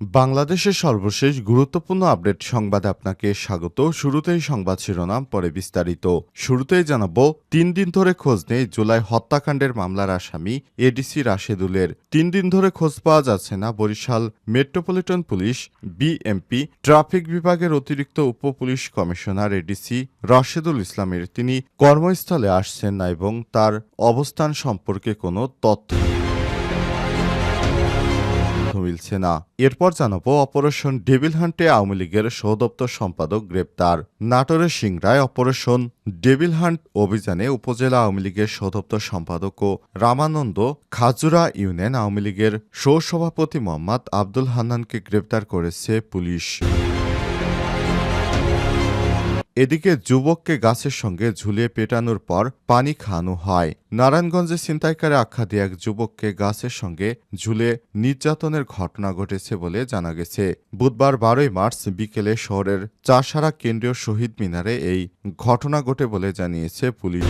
বাংলাদেশের সর্বশেষ গুরুত্বপূর্ণ আপডেট সংবাদে আপনাকে স্বাগত। শুরুতেই সংবাদ শিরোনাম, পরে বিস্তারিত। শুরুতেই জানাব, তিন দিন ধরে খোঁজ নেই জুলাই হত্যাকাণ্ডের মামলার আসামি এডিসি রাশেদুলের। তিন দিন ধরে খোঁজ পাওয়া যাচ্ছে না Barishal metropolitan police, BMP, traffic বিভাগের অতিরিক্ত উপ পুলিশ কমিশনার এডিসি রাশেদুল ইসলামের। তিনি কর্মস্থলে আসছেন না এবং তার অবস্থান সম্পর্কে কোনো তথ্য মিলছে না। এরপর জানাব অপারেশন ডেভিল হান্টে আওয়ামী লীগের সহদপ্তর সম্পাদক গ্রেপ্তার। নাটোরের সিংড়ায় অপারেশন ডেভিল হান্ট অভিযানে উপজেলা আওয়ামী লীগের সহদপ্তর সম্পাদক ও রামানন্দ খাজুরা ইউনিয়ন আওয়ামী লীগের সহসভাপতি মোহাম্মদ আব্দুল হান্নানকে গ্রেপ্তার করেছে পুলিশ। এদিকে যুবককে গাছের সঙ্গে ঝুলিয়ে পেটানোর পর পানি খাওয়ানো হয়। নারায়ণগঞ্জে ছিনতাইকারে আখ্যা দিয়ে এক যুবককে গাছের সঙ্গে ঝুলে নির্যাতনের ঘটনা ঘটেছে বলে জানা গেছে। বুধবার বারোই মার্চ বিকেলে শহরের চাষারা কেন্দ্রীয় শহীদ মিনারে এই ঘটনা ঘটে বলে জানিয়েছে পুলিশ।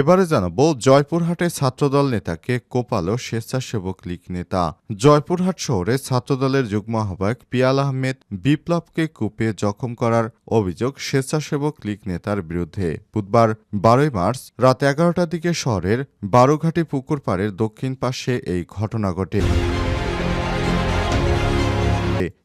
এবারে জানাব, জয়পুরহাটে ছাত্রদল নেতাকে কোপালো স্বেচ্ছাসেবক লীগ নেতা। জয়পুরহাট শহরে ছাত্রদলের যুগ্ম আহ্বায়ক পিয়াল আহমেদ বিপ্লবকে কুপে জখম করার অভিযোগ স্বেচ্ছাসেবক লীগ নেতার বিরুদ্ধে। বুধবার বারোই মার্চ রাত এগারোটার দিকে শহরের বারোঘাটি পুকুর পাড়ের দক্ষিণ পাশে এই ঘটনা ঘটে।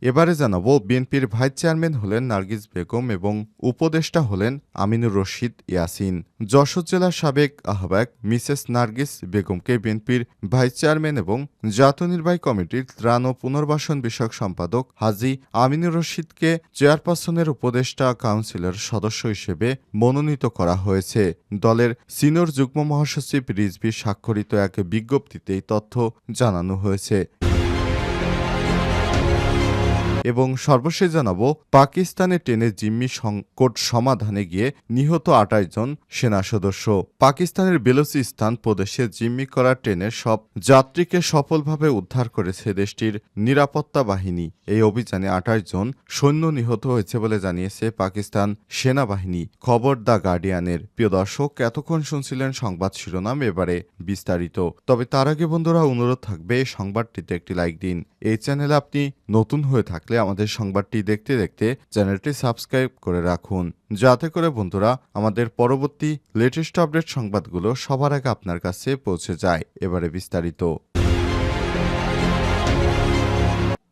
এবারে জানাব বিএনপির ভাইস চেয়ারম্যান হলেন নার্গিস বেগম এবং উপদেষ্টা হলেন আমিনুর রশিদ ইয়াসিন। যশোর জেলার সাবেক আহ্বায়ক মিসেস নার্গিস বেগমকে বিএনপির ভাইস চেয়ারম্যান এবং জাতীয় নির্বাহী কমিটির ত্রাণ ও পুনর্বাসন বিষয়ক সম্পাদক হাজি আমিনুর রশিদকে চেয়ারপারসনের উপদেষ্টা কাউন্সিলর সদস্য হিসেবে মনোনীত করা হয়েছে। দলের সিনিয়র যুগ্ম মহাসচিব রিজভি স্বাক্ষরিত এক বিজ্ঞপ্তিতে এই তথ্য জানানো হয়েছে। এবং সর্বশেষ জানাব পাকিস্তানে টেনে জিম্মি সংকট সমাধানে গিয়ে নিহত আটাইশ জন সেনা সদস্য। পাকিস্তানের বেলুচিস্তান প্রদেশে জিম্মি করা ট্রেনের সব যাত্রীকে সফলভাবে উদ্ধার করেছে দেশটির নিরাপত্তা বাহিনী। এই অভিযানে আটাইশ জন সৈন্য নিহত হয়েছে বলে জানিয়েছে পাকিস্তান সেনাবাহিনী। খবর দ্য গার্ডিয়ানের। প্রিয় দর্শক, এতক্ষণ শুনছিলেন সংবাদ শিরোনাম, এবারে বিস্তারিত। তবে তার আগে বন্ধুরা, অনুরোধ থাকবে সংবাদটিতে একটি লাইক দিন। এই চ্যানেলে আপনি নতুন হয়ে থাকলে আমাদের সংবাদটি দেখতে দেখতে চ্যানেলটি সাবস্ক্রাইব করে রাখুন। যাতে করে বন্ধুরা, আমাদের পরবর্তী লেটেস্ট আপডেট সংবাদগুলো সবার আগে আপনার কাছে পৌঁছে যায়। এবারে বিস্তারিত।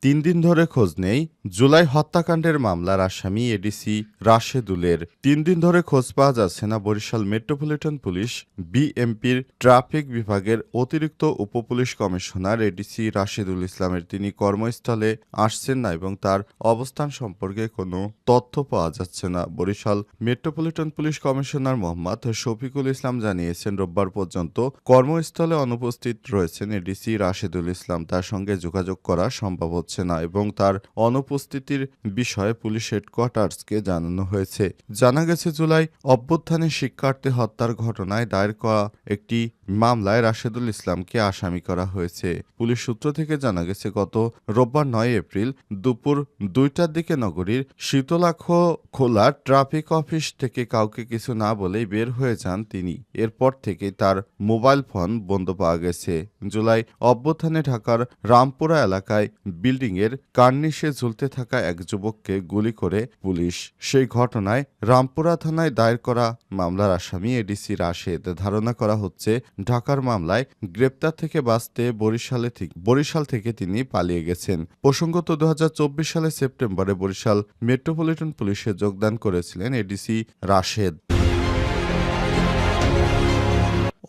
তিন দিন ধরে খোঁজ নেই, জুলাই হত্যাকাণ্ডের মামলার আসামি এডিসি রাশেদুলের। তিন দিন ধরে খোঁজ পাওয়া যাচ্ছে না বরিশাল মেট্রোপলিটন পুলিশ বিএমপির ট্রাফিক বিভাগের অতিরিক্ত উপপুলিশ কমিশনার এডিসি রাশেদুল ইসলামের। তিনি কর্মস্থলে আসছেন না এবং তার অবস্থান সম্পর্কে কোনো তথ্য পাওয়া যাচ্ছে না। Barishal metropolitan police commissioner Mohammad Shafiqul Islam জানিয়েছেন, রোববার পর্যন্ত কর্মস্থলে অনুপস্থিত রয়েছেন এডিসি রাশেদুল ইসলাম। তার সঙ্গে যোগাযোগ করা সম্ভব হচ্ছে না এবং তার অনুপস্থিতির বিষয়ে পুলিশ হেডকোয়ার্টার্সকে জানানো হয়েছে। জানা গেছে, জুলাই অভ্যুত্থানে শিক্ষার্থী হত্যার ঘটনায় দায়ের করা একটি মামলায় রাশেদুল ইসলামকে আসামি করা হয়েছে। পুলিশ সূত্র থেকে জানা গেছে, গত রোববার নয় এপ্রিল দুপুর দুইটার দিকে নগরীর শীতলাক্ষ খোলা ট্রাফিক অফিস থেকে কাউকে কিছু না বলেই বের হয়ে যান তিনি। এরপর থেকে তার মোবাইল ফোন বন্ধ পাওয়া গেছে। জুলাই অভ্যুত্থানে ঢাকার রামপুরা এলাকায় বিল্ডিংয়ের কার্নিশে ঝুলতে থাকা এক যুবককে গুলি করে পুলিশ। সেই ঘটনায় রামপুরা থানায় দায়ের করা মামলার আসামি এডিসি রাশেদ। ধারণা করা হচ্ছে ঢাকার মামলায় গ্রেপ্তার থেকে বাঁচতে বরিশালে বরিশাল থেকে তিনি পালিয়ে গেছেন। প্রসঙ্গত দু হাজার চব্বিশ সালে সেপ্টেম্বরে বরিশাল মেট্রোপলিটন পুলিশে যোগদান করেছিলেন এডিসি রাশেদ।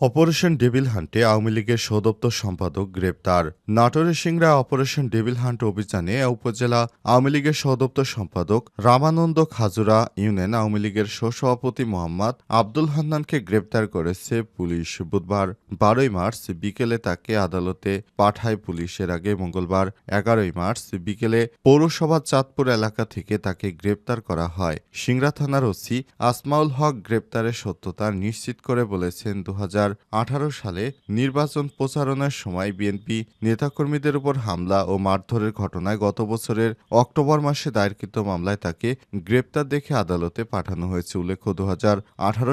অপারেশন ডেভিল হান্টে আওয়ামী লীগের সদপ্তর সম্পাদক গ্রেপ্তার। নাটোরের সিংড়া অপারেশন ডেভিল হান্ট অভিযানে উপজেলা আওয়ামী লীগের সদপ্তর সম্পাদক রামানন্দ খাজুরা ইউনিয়ন আওয়ামী লীগের সহসভাপতি মোহাম্মদ আব্দুল হান্নানকে গ্রেপ্তার করেছে পুলিশ। বুধবার বারোই মার্চ বিকেলে তাকে আদালতে পাঠায় পুলিশের আগে মঙ্গলবার এগারোই মার্চ বিকেলে পৌরসভা চাঁদপুর এলাকা থেকে তাকে গ্রেপ্তার করা হয়। সিংড়া থানার ওসি আসমাউল হক গ্রেপ্তারের সত্যতা নিশ্চিত করে বলেছেন। দু হাজার সালে নির্বাচন প্রচারণার সময় বিএনপি নেতাকর্মীদের উপর হামলা ও মারধরের ঘটনায় গত বছরের অক্টোবর মাসে দায়েরকৃত মামলায় তাকে গ্রেপ্তার দেখে আদালতে পাঠানো হয়েছে উল্লেখ্য দু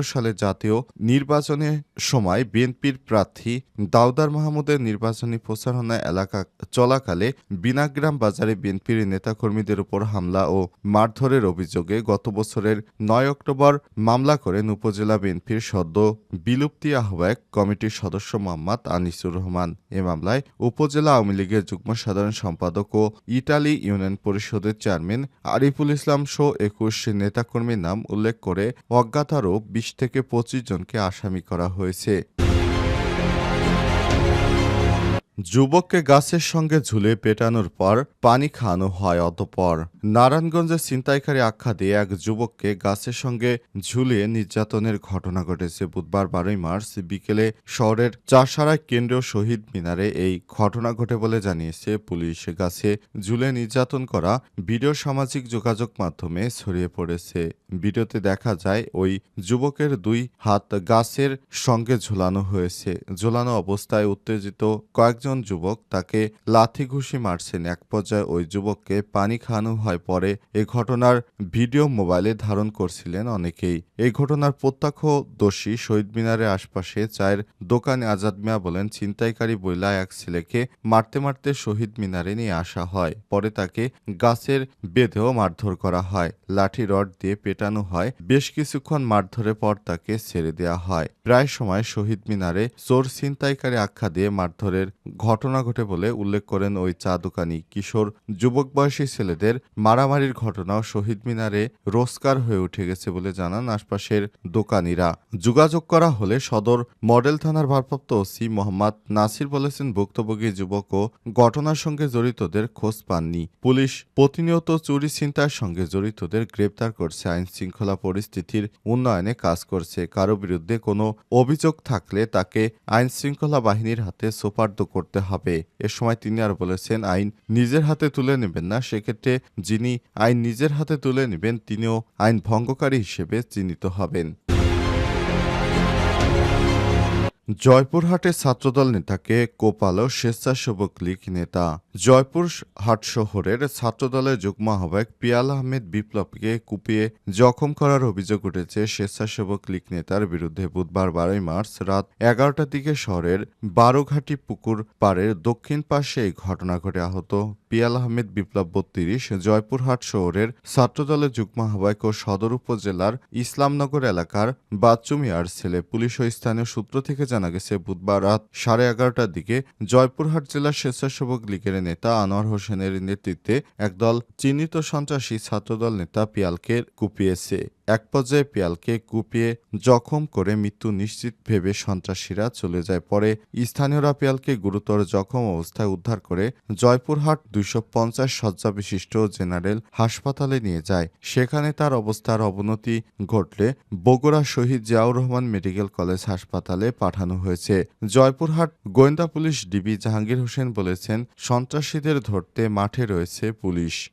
সালে জাতীয় নির্বাচনে সময় বিএনপির প্রার্থী দাউদার মাহমুদের নির্বাচনী প্রচারণা এলাকা চলাকালে বিনাগ্রাম বাজারে বিএনপির নেতাকর্মীদের উপর হামলা ও মারধরের অভিযোগে গত বছরের নয় অক্টোবর মামলা করেন উপজেলা বিএনপির সদ্য বিলুপ্তি আহ্বায়ক কমিটির সদস্য মোহাম্মদ আনিসুর রহমান। এ মামলায় উপজেলা আওয়ামী লীগের যুগ্ম সাধারণ সম্পাদক ও ইটালি ইউনিয়ন পরিষদের চেয়ারম্যান আরিফুল ইসলাম সহ একুশ নেতাকর্মীর নাম উল্লেখ করে অজ্ঞাত আরও বিশ থেকে পঁচিশ জনকে আসামি করা হয়েছে। যুবককে গাছের সঙ্গে ঝুলে পেটানোর পর পানি খাওয়ানো হয় অতপর। নারায়ণগঞ্জের ছিনতাইকারী আখ্যা দিয়ে এক যুবককে গাছের সঙ্গে ঝুলিয়ে নির্যাতনের ঘটনা ঘটেছে বুধবার বারোই মার্চ বিকেলে শহরের চাষারা কেন্দ্রীয় শহীদ মিনারে এই ঘটনা ঘটে বলে জানিয়েছে পুলিশ। গাছে ঝুলে নির্যাতন করা ভিডিও সামাজিক যোগাযোগ মাধ্যমে ছড়িয়ে পড়েছে। ভিডিওতে দেখা যায়, ওই যুবকের দুই হাত গাছের সঙ্গে ঝুলানো হয়েছে। ঝুলানো অবস্থায় উত্তেজিত কয়েকজন যুবক তাকে লাথি ঘুষি মারছেন। এক পর্যায়ে ওই যুবককে পানি খাওয়ানো হয়। পরে এ ঘটনার ভিডিও মোবাইলে ধারণ করছিলেন অনেকেই। এই ঘটনার প্রত্যক্ষদর্শী শহীদ মিনারের আশপাশে চায়ের দোকানে আজাদ মিয়া বলেন, ছিনতাইকারী বইলা এক ছেলেকে মারতে মারতে শহীদ মিনারে নিয়ে আসা হয়। পরে তাকে গাছের বেঁধেও মারধর করা হয়। লাঠি, রড দিয়ে পেটানো হয়। বেশ কিছুক্ষণ মারধরের পর তাকে ছেড়ে দেওয়া হয়। প্রায় সময় শহীদ মিনারে চোর ছিনতাইকারী আখ্যা দিয়ে মারধরের ঘটনা ঘটে বলে উল্লেখ করেন ওই চা দোকানি কিশোর যুবক বয়সী ছেলেদের মারামারির ঘটনাও শহীদ মিনারে রোজকার হয়ে উঠে গেছে বলে জানান আশপাশের দোকানিরা। যোগাযোগ করা হলে সদর মডেল থানার ভারপ্রাপ্ত ওসি মোহাম্মদ নাসির বলেছেন, ভুক্তভোগী যুবক ও ঘটনার সঙ্গে জড়িতদের খোঁজ পাননি। পুলিশ প্রতিনিয়ত চুরি ছিনতাইয়ের সঙ্গে জড়িতদের গ্রেপ্তার করছে। আইন শৃঙ্খলা পরিস্থিতির উন্নয়নে কাজ করছে। কারও বিরুদ্ধে কোনো অভিযোগ থাকলে তাকে আইন শৃঙ্খলা বাহিনীর হাতে সোপার্দ করতে হবে। এ সময় তিনি আর বলেছেন, আইন নিজের হাতে তুলে নেবেন না। সেক্ষেত্রে যিনি আইন নিজের হাতে তুলে নেবেন, তিনিও আইন ভঙ্গকারী হিসেবে চিহ্নিত হবেন। জয়পুরহাটে ছাত্রদল নেতাকে কোপালো স্বেচ্ছাসেবক লীগ নেতা। জয়পুর হাট শহরের ছাত্রদলের যুগ্ম আহ্বায়ক পিয়াল আহমেদ বিপ্লবকে কুপিয়ে জখম করার অভিযোগ উঠেছে স্বেচ্ছাসেবক লীগ নেতার বিরুদ্ধে বুধবার বারোই মার্চ রাত এগারোটার দিকে শহরের বারোঘাটি পুকুর পাড়ের দক্ষিণ পাশে এই ঘটনা ঘটে আহত পিয়াল আহমেদ বিপ্লব বত্রিশ, জয়পুরহাট শহরের ছাত্রদলের যুগ্ম আহ্বায়ক ও সদর উপজেলার ইসলামনগর এলাকার বাচ্চুমিয়ার ছেলে পুলিশ ও স্থানীয় সূত্র থেকে জানা গেছে, বুধবার রাত সাড়ে এগারোটার দিকে জয়পুরহাট জেলা স্বেচ্ছাসেবক লীগের নেতা আনোয়ার হোসেনের নেতৃত্বে একদল চিহ্নিত সন্ত্রাসী ছাত্রদল নেতা পিয়ালকে কুপিয়েছে। এক পর্যায়ে পিয়ালকে কুপিয়ে জখম করে মৃত্যু নিশ্চিত ভেবে সন্ত্রাসীরা চলে যায়। পরে স্থানীয়রা পিয়ালকে গুরুতর জখম অবস্থায় উদ্ধার করে জয়পুরহাট দুইশো পঞ্চাশ শয্যা বিশিষ্ট জেনারেল হাসপাতালে নিয়ে যায়। সেখানে তার অবস্থার অবনতি ঘটলে বগুড়া শহীদ জিয়াউর রহমান মেডিকেল কলেজ হাসপাতালে পাঠানো হয়েছে। জয়পুরহাট গোয়েন্দা পুলিশ ডিবি জাহাঙ্গীর হোসেন বলেছেন, সন্ত্রাসীদের ধরতে মাঠে রয়েছে পুলিশ।